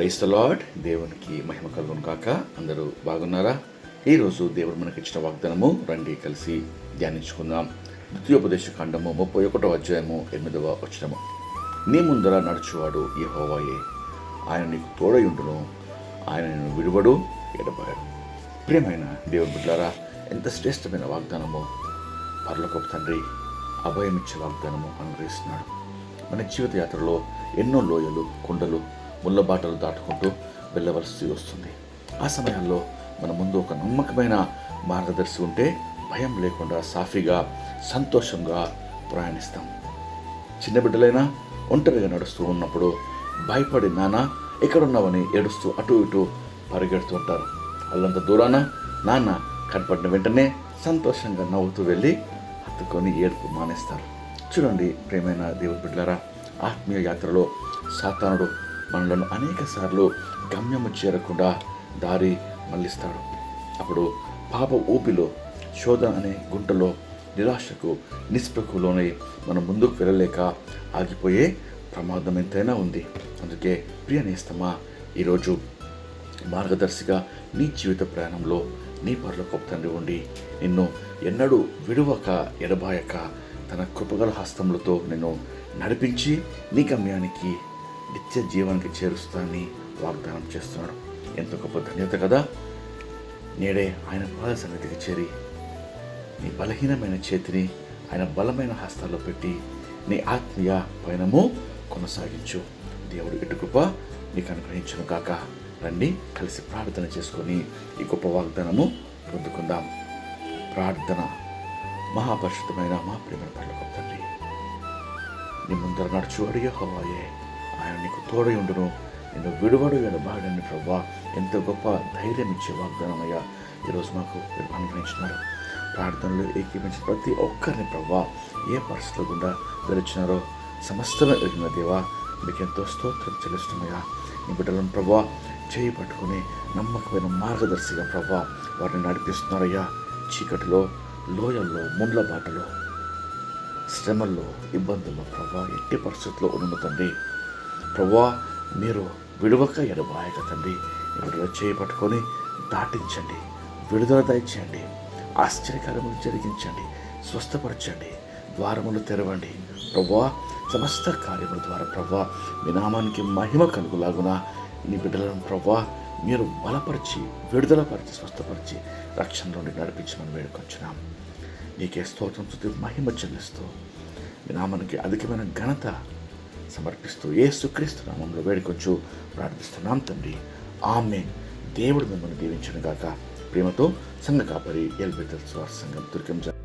Price lord దేవునికి మహిమ కలుగును కాక అందరూ బాగున్నారా? ఈరోజు దేవుడు మనకి ఇచ్చిన వాగ్దానము రండి కలిసి ధ్యానించుకుందాం. ద్వితీయోపదేశ ఖండము ముప్పై ఒకటో అధ్యాయము ఎనిమిదవ వచనము. నీ ముందర నడుచువాడు యెహోవాయే. ఆయన నీకు తోడయుండును. ఆయన నిన్ను విడువడు ఎడబాయడు. ప్రియమైన దేవుని బిడ్డారా ఎంత శ్రేష్టమైన వాగ్దానము. పర్లకొప్ప తండ్రి అభయమిచ్చే వాగ్దానము అనుగ్రహిస్తున్నాడు. మన జీవిత యాత్రలో ఎన్నో లోయలు కొండలు ముళ్ళబాటలు దాటుకుంటూ వెళ్ళవలసి వస్తుంది. ఆ సమయంలో మన ముందు ఒక నమ్మకమైన మార్గదర్శి ఉంటే భయం లేకుండా సాఫీగా సంతోషంగా ప్రయాణిస్తాం. చిన్న బిడ్డలైనా ఒంటరిగా నడుస్తూ ఉన్నప్పుడు భయపడి నాన్న ఎక్కడున్నావని ఏడుస్తూ అటు ఇటు పరిగెడుతూ ఉంటారు. వాళ్ళంత దూరాన నాన్న కనపడిన వెంటనే సంతోషంగా నవ్వుతూ వెళ్ళి హత్తుకొని ఏడుపు మానేస్తారు. చూడండి ప్రేమైన దేవుడి బిడ్డలారా ఆత్మీయ యాత్రలో సాతానుడు మనలను అనేక సార్లు గమ్యము చేరకుండా దారి మళ్ళిస్తాడు. అప్పుడు పాప ఊపిలో శోధన అనే గుంటలో నిరాశకు నిస్పృహలోనే మనం ముందుకు వెళ్ళలేక ఆగిపోయే ప్రమాదం ఎంతైనా ఉంది. అందుకే ప్రియ నేస్తమా ఈరోజు మార్గదర్శిగా నీ జీవిత ప్రయాణంలో నీ పర్ల గొప్ప తండ్రి ఉండి నిన్ను ఎన్నడూ విడువక ఎడబాయక తన కృపగల హస్తములతో నిన్ను నడిపించి నీ గమ్యానికి నిత్య జీవానికి చేరుస్తానని వాగ్దానం చేస్తున్నాడు. ఎంత గొప్ప ధన్యత కదా. నేడే ఆయన పాద సన్నిధికి చేరి నీ బలహీనమైన చేతిని ఆయన బలమైన హస్తాల్లో పెట్టి నీ ఆత్మీయ పయనము కొనసాగించు. దేవుడు ఇటుకృప నీకు అనుగ్రహించను కాక రండి కలిసి ప్రార్థన చేసుకొని ఈ గొప్ప వాగ్దానము పొందుకుందాం. ప్రార్థన. మహాపరిషితమైన మా ప్రేమ పర్లకు తండ్రి నీ ముందర నడుచు అడిగే ఆయన నీకు తోడై ఉండును. నిన్ను విడువడు ఎడబాడని ప్రభా ఎంత గొప్ప ధైర్యం ఇచ్చే వాగ్దానమయ్యా. ఈరోజు మాకు మీరు అనుగ్రహించినారు. ప్రార్థనలు ఏకీపించిన ప్రతి ఒక్కరిని ప్రభా ఏ పరిస్థితుల గుండా గెలిచినారో సమస్తమే ఎరిగిన దేవా మీకు ఎంతో స్తోత్రం చెల్లిస్తున్నాయా. నీ బిడ్డలను ప్రభా చేయి పట్టుకుని నమ్మకమైన మార్గదర్శిగా ప్రభా వారిని నడిపిస్తున్నారయ్యా. చీకటిలో లోయల్లో ముండ్ల బాటలో శ్రమల్లో ఇబ్బందుల్లో ప్రభా ఎట్టి పరిస్థితుల్లో ఉన్న తండ్రి. ప్రభా మీరు విడువక ఎడబాయక తండ్రి విడుదల చేపట్టుకొని దాటించండి విడుదల దయచేయండి ఆశ్చర్యకరములు జరిగించండి స్వస్థపరచండి ద్వారములు తెరవండి. ప్రభా సమస్త కార్యముల ద్వారా ప్రభా మీ నామానికి మహిమ కలుగులాగున. నీ బిడ్డలను ప్రభా మీరు బలపరిచి విడుదలపరిచి స్వస్థపరిచి రక్షణ నుండి నడిపించమని వేడుకొచ్చున్నాం నీకే స్తోత్రం స్తుతి మహిమ చెల్లిస్తూ మీ నామానికి అధికమైన ఘనత సమర్పిస్తూ ఏసుక్రీస్తు సుక్రీస్తు నామంలో వేడుకొచ్చు ప్రార్థిస్తున్నాం తండ్రి. ఆమె దేవుడు మిమ్మల్ని దీవించను గాక ప్రేమతో సంఘ కాపరి ఎల్బెతల్ స్వార్ సంఘం దుర్గం